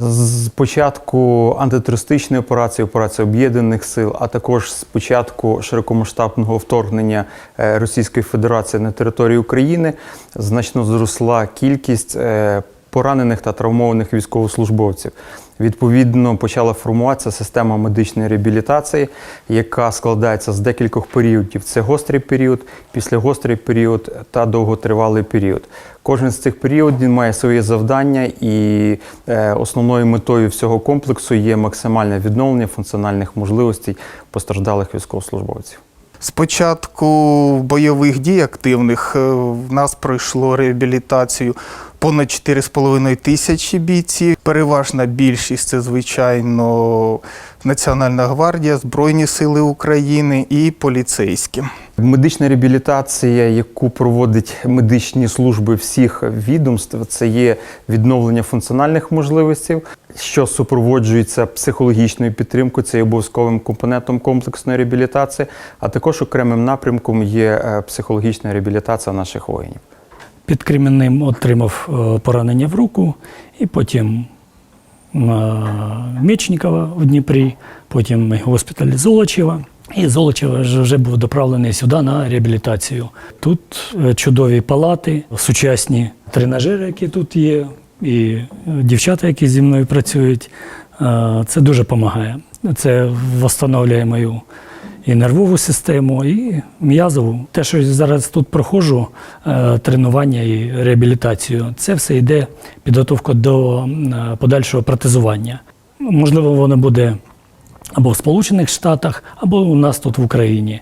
З початку антитерористичної операції, операції об'єднаних сил, а також з початку широкомасштабного вторгнення е, Російської Федерації на територію України значно зросла кількість е, поранених та травмованих військовослужбовців. Відповідно, почала формуватися система медичної реабілітації, яка складається з декількох періодів. Це гострий період, післягострий період та довготривалий період. Кожен з цих періодів має своє завдання, і е, основною метою всього комплексу є максимальне відновлення функціональних можливостей постраждалих військовослужбовців. З початку бойових дій активних е, в нас пройшло реабілітацію понад 4,5 тисячі бійців. Переважна більшість це, звичайно, Національна гвардія, Збройні Сили України і поліцейські. Медична реабілітація, яку проводять медичні служби всіх відомств, це є відновлення функціональних можливостей, що супроводжується психологічною підтримкою, це є обов'язковим компонентом комплексної реабілітації, а також окремим напрямком є е, психологічна реабілітація наших воїнів. Під Кремінним отримав е, поранення в руку, і потім е, Мечникова в Дніпрі, потім госпіталь Золочева. І Золочева вже був доправлений сюди на реабілітацію. Тут е, чудові палати, сучасні тренажери, які тут є, і дівчата, які зі мною працюють. Це дуже допомагає. Це встановлює мою і нервову систему, і м'язову. Те, що зараз тут проходжу, е, тренування і реабілітацію, це все йде підготовка до е, подальшого протезування. Можливо, воно буде або в Сполучених Штатах, або у нас тут в Україні.